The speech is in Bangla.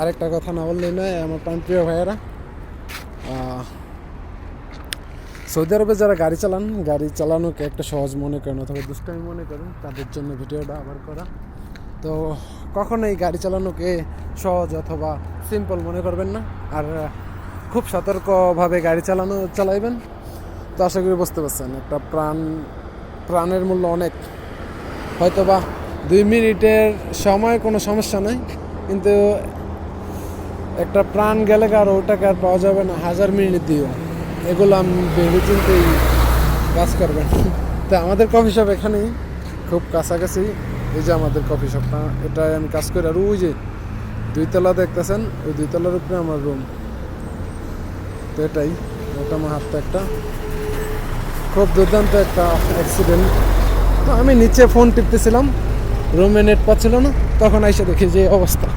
আরেকটা কথা না বললেই নয়, আমার প্রাণপ্রিয় ভাইয়েরা। সৌদি আরবে যারা গাড়ি চালান, গাড়ি চালানোকে একটা সহজ মনে করেন অথবা দুষ্টামি মনে করেন, তাদের জন্য ভিডিওটা আবার করা। তো কখনোই গাড়ি চালানোকে সহজ অথবা সিম্পল মনে করবেন না, আর খুব সতর্কভাবে গাড়ি চালানো, চালাইবেন। তো আশা করি বুঝতে পারছেন, একটা প্রাণ, প্রাণের মূল্য অনেক। হয়তোবা দুই মিনিটের সময় কোনো সমস্যা নেই, কিন্তু একটা প্রাণ গেলে আর ওটাকে আর পাওয়া যাবে না? হাজার মিনিট দিয়েও এগুলো আমি ভেবে চিন্তেই কাজ করবেন তো আমাদের কফি শপ এখানেই, খুব কাছাকাছি। এই যে আমাদের কফি শপটা এটাই আমি কাজ করি আর ওই যে দুইতলা দেখতেছেন, ওই দুইতলার উপরে আমার রুম তো এটাই ওটা আমার হাতটা একটা। খুব দুর্দান্ত একটা অ্যাক্সিডেন্ট তো আমি নিচে ফোন টিপতেছিলাম রুমে নেট পাচ্ছিল না, তখন এসে দেখি যে অবস্থা।